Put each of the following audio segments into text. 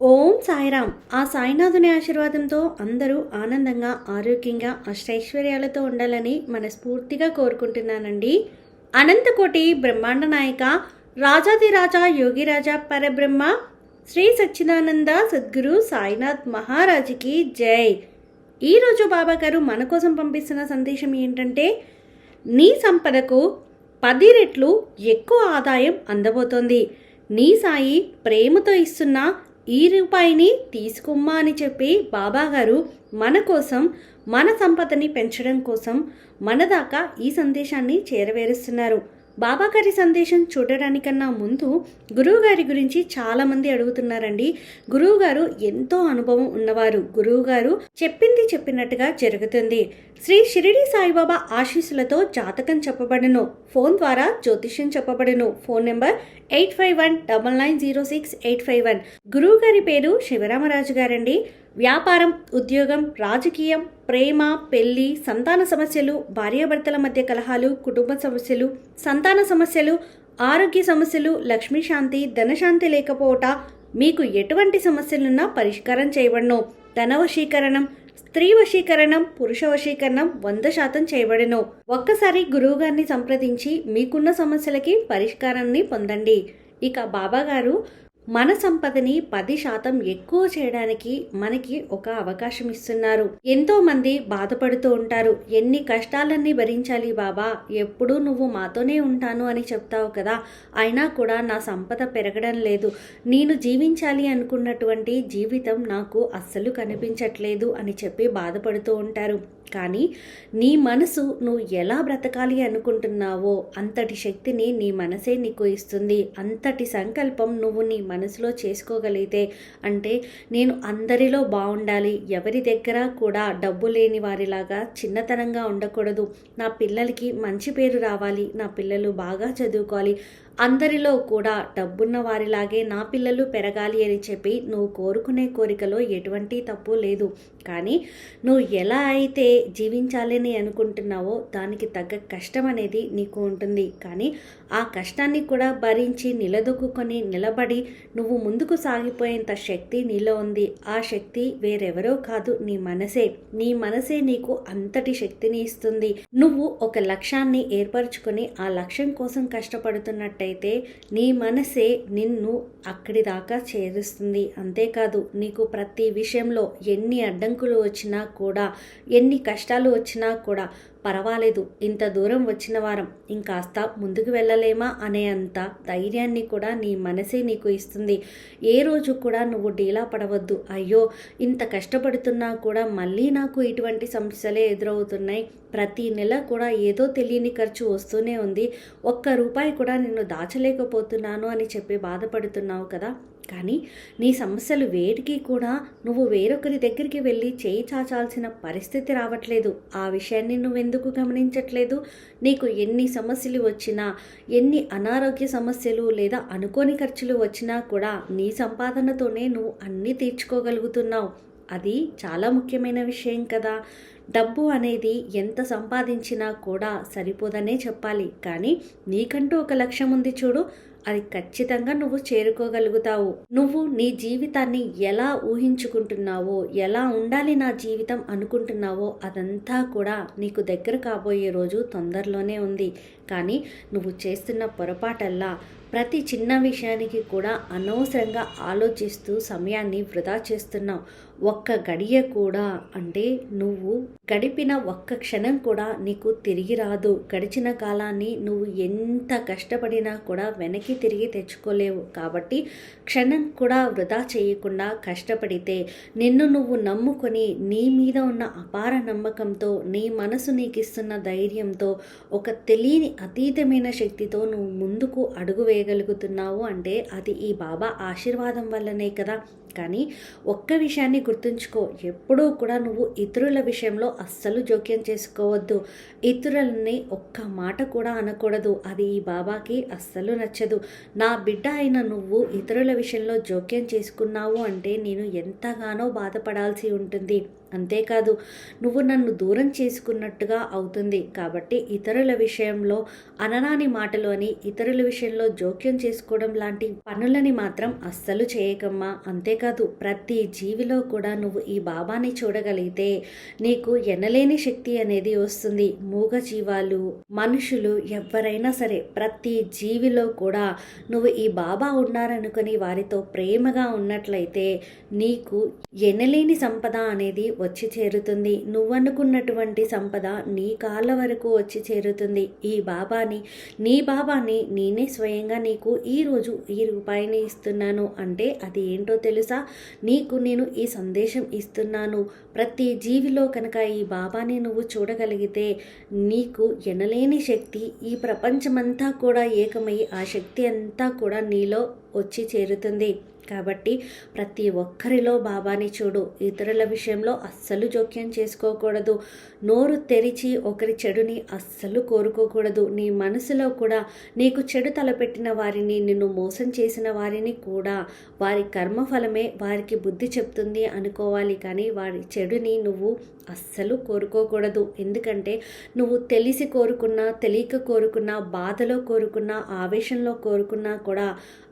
ఓం సాయిరామ్. ఆ సాయినాథుని ఆశీర్వాదంతో అందరూ ఆనందంగా ఆరోగ్యంగా అష్టైశ్వర్యాలతో ఉండాలని మనస్ఫూర్తిగా కోరుకుంటున్నానండి. అనంతకోటి బ్రహ్మాండ నాయక రాజాదిరాజా యోగిరాజా పరబ్రహ్మ శ్రీ సచ్చిదానంద సద్గురు సాయినాథ్ మహారాజుకి జై. ఈరోజు బాబా గారు మన కోసం పంపిస్తున్న సందేశం ఏంటంటే నీ సంపదకు పది రెట్లు ఎక్కువ ఆదాయం అందబోతోంది. నీ సాయి ప్రేమతో ఇస్తున్న ఈ రూపాయిని తీసుకుమ్మా అని చెప్పి బాబాగారు మన కోసం మన సంపదని పెంచడం కోసం మన దాకా ఈ సందేశాన్ని చేరవేరుస్తున్నారు. బాబా గారి సందేశం చూడడానికన్నా ముందు గురువు గారి గురించి చాలామంది అడుగుతున్నారండి. గురువు గారు ఎంతో అనుభవం ఉన్నవారు. గురువు గారు చెప్పింది చెప్పినట్టుగా జరుగుతుంది. శ్రీ షిరిడి సాయిబాబా ఆశీస్సులతో జాతకం చెప్పబడును. ఫోన్ ద్వారా జ్యోతిష్యం చెప్పబడును. Phone number eight five one double nine zero six eight five one. గురువు గారి పేరు శివరామరాజు గారండి. వ్యాపారం ఉద్యోగం రాజకీయం ప్రేమ పెళ్ళి సంతాన సమస్యలు భార్యాభర్తల మధ్య కలహాలు కుటుంబ సమస్యలు సంతాన సమస్యలు ఆరోగ్య సమస్యలు లక్ష్మీశాంతి ధనశాంతి లేకపోవట మీకు ఎటువంటి సమస్యలున్నా పరిష్కారం చేయబడను. ధన వశీకరణం స్త్రీ వశీకరణం పురుష వశీకరణం వంద శాతం చేయబడను. ఒక్కసారి గురువుగారిని సంప్రదించి మీకున్న సమస్యలకి పరిష్కారాన్ని పొందండి. ఇక బాబాగారు మన సంపదని పది శాతం ఎక్కువ చేయడానికి మనకి ఒక అవకాశం ఇస్తున్నారు. ఎంతో మంది బాధపడుతూ ఉంటారు. ఎన్ని కష్టాలన్నీ భరించాలి బాబా? ఎప్పుడూ నువ్వు మాతోనే ఉంటాను అని చెప్తావు కదా? అయినా కూడా నా సంపద పెరగడం లేదు. నేను జీవించాలి అనుకున్నటువంటి జీవితం నాకు అస్సలు కనిపించట్లేదు అని చెప్పి బాధపడుతూ ఉంటారు. కానీ నీ మనసు నువ్వు ఎలా బ్రతకాలి అనుకుంటున్నావో అంతటి శక్తిని నీ మనసే నీకు ఇస్తుంది. అంతటి సంకల్పం నువ్వు నీ మనసులో చేసుకోగలిగితే అంటే నేను అందరిలో బాగుండాలి. ఎవరి దగ్గర కూడా డబ్బు లేని వారిలాగా చిన్నతనంగా ఉండకూడదు. నా పిల్లలకి మంచి పేరు రావాలి. నా పిల్లలు బాగా చదువుకోవాలి. అందరిలో కూడా డబ్బున్న వారిలాగే నా పిల్లలు పెరగాలి అని చెప్పి నువ్వు కోరుకునే కోరికలో ఎటువంటి తప్పు లేదు. కానీ నువ్వు ఎలా అయితే జీవించాలని అనుకుంటున్నావో దానికి తగ్గ కష్టం అనేది నీకు ఉంటుంది. కానీ ఆ కష్టాన్ని కూడా భరించి నిలదొక్కుని నిలబడి నువ్వు ముందుకు సాగిపోయేంత శక్తి నీలో ఉంది. ఆ శక్తి వేరెవరో కాదు నీ మనసే. నీ మనసే నీకు అంతటి శక్తిని ఇస్తుంది. నువ్వు ఒక లక్ష్యాన్ని ఏర్పరచుకొని ఆ లక్ష్యం కోసం కష్టపడుతున్నట్టే చేసినట్టయితే నీ మనసే నిన్ను అక్కడి దాకా చేరుస్తుంది. అంతేకాదు నీకు ప్రతి విషయంలో ఎన్ని అడ్డంకులు వచ్చినా కూడా ఎన్ని కష్టాలు వచ్చినా కూడా పర్వాలేదు ఇంత దూరం వచ్చిన వారం. ఇంకాస్త ముందుకు వెళ్ళలేమా అనే అంత ధైర్యాన్ని కూడా నీ మనసే నీకు ఇస్తుంది. ఏ రోజు కూడా నువ్వు డీలా పడవద్దు. అయ్యో ఇంత కష్టపడుతున్నా కూడా మళ్ళీ నాకు ఇటువంటి సమస్యలే ఎదురవుతున్నాయి. ప్రతి నెల కూడా ఏదో తెలియని ఖర్చు వస్తూనే ఉంది. ఒక్క రూపాయి కూడా నిన్ను దాచలేకపోతున్నాను అని చెప్పి బాధపడుతున్నావు కదా? కానీ నీ సమస్యలు వేటికి కూడా నువ్వు వేరొకరి దగ్గరికి వెళ్ళి చేయి చాచాల్సిన పరిస్థితి రావట్లేదు. ఆ విషయాన్ని నువ్వెందుకు గమనించట్లేదు? నీకు ఎన్ని సమస్యలు వచ్చినా ఎన్ని అనారోగ్య సమస్యలు లేదా అనుకోని ఖర్చులు వచ్చినా కూడా నీ సంపాదనతోనే నువ్వు అన్నీ తీర్చుకోగలుగుతున్నావు. అది చాలా ముఖ్యమైన విషయం కదా. డబ్బు అనేది ఎంత సంపాదించినా కూడా సరిపోదనే చెప్పాలి. కానీ నీకంటూ ఒక లక్ష్యం ఉంది చూడు. అది ఖచ్చితంగా నువ్వు చేరుకోగలుగుతావు. నువ్వు నీ జీవితాన్ని ఎలా ఊహించుకుంటున్నావో ఎలా ఉండాలి నా జీవితం అనుకుంటున్నావో అదంతా కూడా నీకు దగ్గర కాబోయే రోజు తొందరలోనే ఉంది. కానీ నువ్వు చేస్తున్న పొరపాటల్లా ప్రతి చిన్న విషయానికి కూడా అనవసరంగా ఆలోచిస్తూ సమయాన్ని వృధా చేస్తున్నావు. ఒక్క గడియ కూడా అంటే నువ్వు గడిపిన ఒక్క క్షణం కూడా నీకు తిరిగి రాదు. గడిచిన కాలాన్ని నువ్వు ఎంత కష్టపడినా కూడా వెనక్కి తిరిగి తెచ్చుకోలేవు. కాబట్టి క్షణం కూడా వృధా చేయకుండా కష్టపడితే నిన్ను నువ్వు నమ్ముకొని నీ మీద ఉన్న అపార నమ్మకంతో నీ మనసు నీకు ఇస్తున్న ధైర్యంతో ఒక తెలియని అతీతమైన శక్తితో నువ్వు ముందుకు అడుగు వేయగలుగుతున్నావు అంటే అది ఈ బాబా ఆశీర్వాదం వల్లనే కదా. కానీ ఒక్క విషయాన్ని గుర్తుంచుకో. ఎప్పుడూ కూడా నువ్వు ఇతరుల విషయంలో అస్సలు జోక్యం చేసుకోవద్దు. ఇతరులని ఒక్క మాట కూడా అనకూడదు. అది ఈ బాబాకి అస్సలు నచ్చదు. నా బిడ్డ అయిన నువ్వు ఇతరుల విషయంలో జోక్యం చేసుకున్నావు అంటే నేను ఎంతగానో బాధపడాల్సి ఉంటుంది. అంతేకాదు నువ్వు నన్ను దూరం చేసుకున్నట్టుగా అవుతుంది. కాబట్టి ఇతరుల విషయంలో అననాని మాటలు అని ఇతరుల విషయంలో జోక్యం చేసుకోవడం లాంటి పనులని మాత్రం అస్సలు చేయకమ్మా. అంతేకాదు ప్రతి జీవిలో కూడా నువ్వు ఈ బాబాని చూడగలిగితే నీకు ఎనలేని శక్తి అనేది వస్తుంది. మూగ జీవాలు మనుషులు ఎవరైనా సరే ప్రతి జీవిలో కూడా నువ్వు ఈ బాబా ఉన్నారనుకొని వారితో ప్రేమగా ఉన్నట్లయితే నీకు ఎనలేని సంపద అనేది వచ్చి చేరుతుంది. నువ్వనుకున్నటువంటి సంపద నీ కాళ్ళ వరకు వచ్చి చేరుతుంది. ఈ బాబాని నీ బాబాని నేనే స్వయంగా నీకు ఈరోజు ఈ రూపాయిని ఇస్తున్నాను. అంటే అది ఏంటో తెలుసా? నీకు నేను ఈ సందేశం ఇస్తున్నాను. ప్రతి జీవిలో కనుక ఈ బాబాని నువ్వు చూడగలిగితే నీకు ఎనలేని శక్తి ఈ ప్రపంచమంతా కూడా ఏకమై ఆ శక్తి అంతా కూడా నీలో వచ్చి చేరుతుంది. కాబట్టి ప్రతి ఒక్కరిలో బాబాని చూడు. ఇతరుల విషయంలో అస్సలు జోక్యం చేసుకోకూడదు. నోరు తెరిచి ఒకరి చెడుని అస్సలు కోరుకోకూడదు. నీ మనసులో కూడా నీకు చెడు తలపెట్టిన వారిని నిన్ను మోసం చేసిన వారిని కూడా వారి కర్మఫలమే వారికి బుద్ధి చెప్తుంది అనుకోవాలి. కానీ వారి చెడుని నువ్వు అస్సలు కోరుకోకూడదు. ఎందుకంటే నువ్వు తెలిసి కోరుకున్నా తెలియక కోరుకున్నా బాధలో కోరుకున్నా ఆవేశంలో కోరుకున్నా కూడా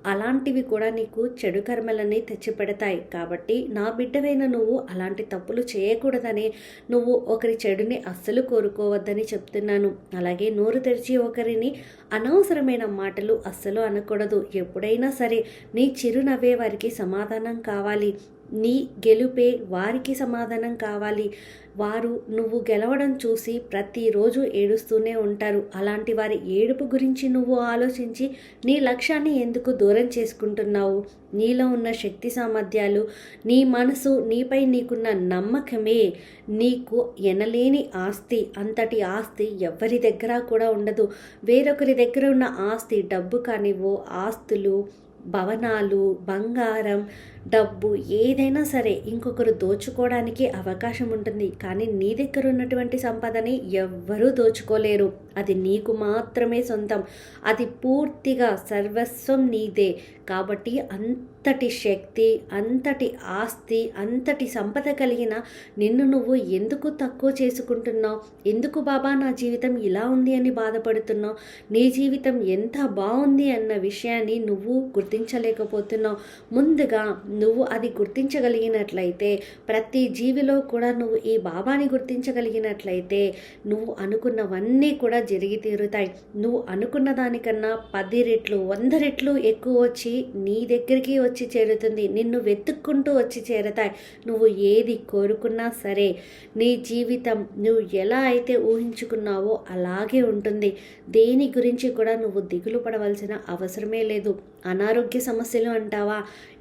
అలాంటివి కూడా నీకు చెడు కర్మలని తెచ్చిపెడతాయి. కాబట్టి నా బిడ్డవైన నువ్వు అలాంటి తప్పులు చేయకూడదని నువ్వు ఒకరి చెడుని అస్సలు కోరుకోవద్దని చెప్తున్నాను. అలాగే నోరు తెరిచి ఒకరిని అనవసరమైన మాటలు అస్సలు అనకూడదు. ఎప్పుడైనా సరే నీ చిరునవ్వే వారికి సమాధానం కావాలి. నీ గెలుపే వారికి సమాధానం కావాలి. వారు నువ్వు గెలవడం చూసి ప్రతిరోజు ఏడుస్తూనే ఉంటారు. అలాంటి వారి ఏడుపు గురించి నువ్వు ఆలోచించి నీ లక్ష్యాన్ని ఎందుకు దూరం చేసుకుంటున్నావు? నీలో ఉన్న శక్తి సామర్థ్యాలు నీ మనసు నీపై నీకున్న నమ్మకమే నీకు ఎనలేని ఆస్తి. అంతటి ఆస్తి ఎవరి దగ్గర కూడా ఉండదు. వేరొకరి దగ్గర ఉన్న ఆస్తి డబ్బు కానివ్వు ఆస్తులు భవనాలు బంగారం డబ్బు ఏదైనా సరే ఇంకొకరు దోచుకోవడానికి అవకాశం ఉంటుంది. కానీ నీ దగ్గర ఉన్నటువంటి సంపదని ఎవ్వరూ దోచుకోలేరు. అది నీకు మాత్రమే సొంతం. అది పూర్తిగా సర్వస్వం నీదే. కాబట్టి అంతటి శక్తి అంతటి ఆస్తి అంతటి సంపద కలిగిన నిన్ను నువ్వు ఎందుకు తక్కువ చేసుకుంటున్నావు? ఎందుకు బాబా నా జీవితం ఇలా ఉంది అని బాధపడుతున్నావు? నీ జీవితం ఎంత బాగుంది అన్న విషయాన్ని నువ్వు గుర్తించలేకపోతున్నావు. ముందుగా నువ్వు అది గుర్తించగలిగినట్లయితే ప్రతి జీవిలో కూడా నువ్వు ఈ బాబాని గుర్తించగలిగినట్లయితే నువ్వు అనుకున్నవన్నీ కూడా జరిగి తీరుతాయి. నువ్వు అనుకున్న దానికన్నా పది రెట్లు వంద రెట్లు ఎక్కువ వచ్చి నీ దగ్గరికి వచ్చి చేరుతుంది. నిన్ను వెతుక్కుంటూ వచ్చి చేరుతాయి. నువ్వు ఏది కోరుకున్నా సరే నీ జీవితం నువ్వు ఎలా అయితే ఊహించుకున్నావో అలాగే ఉంటుంది. దేని గురించి కూడా నువ్వు దిగులు పడవలసిన అవసరమే లేదు. అనారోగ్య సమస్యలు అంటావా?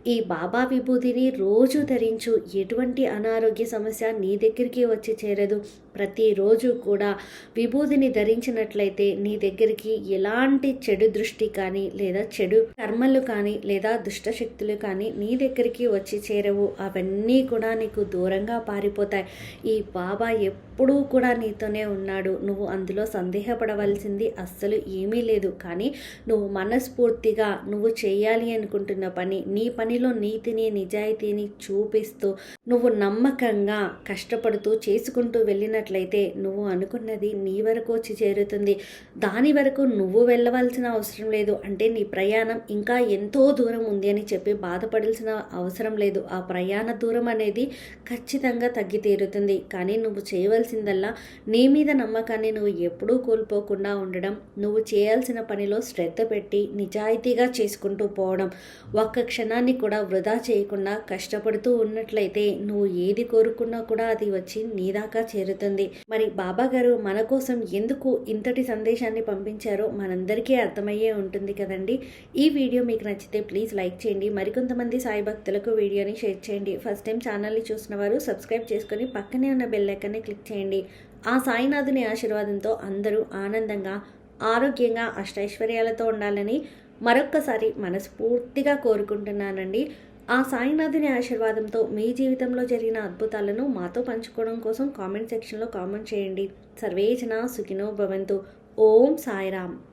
ఈ బాబా విభూతిని రోజు ధరించు. ఎటువంటి అనారోగ్య సమస్య నీ దగ్గరికి వచ్చి చేరదు. ప్రతిరోజు కూడా విభూతిని ధరించినట్లయితే నీ దగ్గరికి ఎలాంటి చెడు దృష్టి కానీ లేదా చెడు కర్మలు కానీ లేదా దుష్టశక్తులు కానీ నీ దగ్గరికి వచ్చి చేరవు. అవన్నీ కూడా నీకు దూరంగా పారిపోతాయి. ఈ బాబా ఎప్పుడూ కూడా నీతోనే ఉన్నాడు. నువ్వు అందులో సందేహపడవలసింది అస్సలు ఏమీ లేదు. కానీ నువ్వు మనస్ఫూర్తిగా నువ్వు చేయాలి అనుకుంటున్న పని నీ పనిలో నీతిని నిజాయితీని చూపిస్తూ నువ్వు నమ్మకంగా కష్టపడుతూ చేసుకుంటూ వెళ్ళిన చేసినట్లయితే నువ్వు అనుకున్నది నీ వరకు వచ్చి చేరుతుంది. దాని వరకు నువ్వు వెళ్ళవలసిన అవసరం లేదు. అంటే నీ ప్రయాణం ఇంకా ఎంతో దూరం ఉంది అని చెప్పి బాధపడాల్సిన అవసరం లేదు. ఆ ప్రయాణ దూరం అనేది ఖచ్చితంగా తగ్గి తీరుతుంది కానీ నువ్వు చేయవలసిందల్లా నీ మీద నమ్మకాన్ని నువ్వు ఎప్పుడూ కోల్పోకుండా ఉండడం నువ్వు చేయాల్సిన పనిలో శ్రద్ధ పెట్టి నిజాయితీగా చేసుకుంటూ పోవడం ఒక్క క్షణాన్ని కూడా వృధా చేయకుండా కష్టపడుతూ ఉన్నట్లయితే నువ్వు ఏది కోరుకున్నా కూడా అది వచ్చి నీ దాకా చేరుతుంది. మరి బాబా గారు మన కోసం ఎందుకు ఇంతటి సందేశాన్ని పంపించారో మనందరికీ అర్థమయ్యే ఉంటుంది కదండి. ఈ వీడియో మీకు నచ్చితే ప్లీజ్ లైక్ చేయండి. మరికొంతమంది సాయి భక్తులకు వీడియోని షేర్ చేయండి. ఫస్ట్ టైం ఛానల్ని చూసిన వారు సబ్స్క్రైబ్ చేసుకొని పక్కనే ఉన్న బెల్ ఐకాన్ని క్లిక్ చేయండి. ఆ సాయినాథుని ఆశీర్వాదంతో అందరూ ఆనందంగా ఆరోగ్యంగా అష్టైశ్వర్యాలతో ఉండాలని మరొక్కసారి మనస్ఫూర్తిగా కోరుకుంటున్నానండి. ఆ సాయినాథుని ఆశీర్వాదంతో మీ జీవితంలో జరిగిన అద్భుతాలను మాతో పంచుకోవడం కోసం కామెంట్ సెక్షన్లో కామెంట్ చేయండి. సర్వేజన సుఖినో భవంతు. ఓం సాయిరామ్.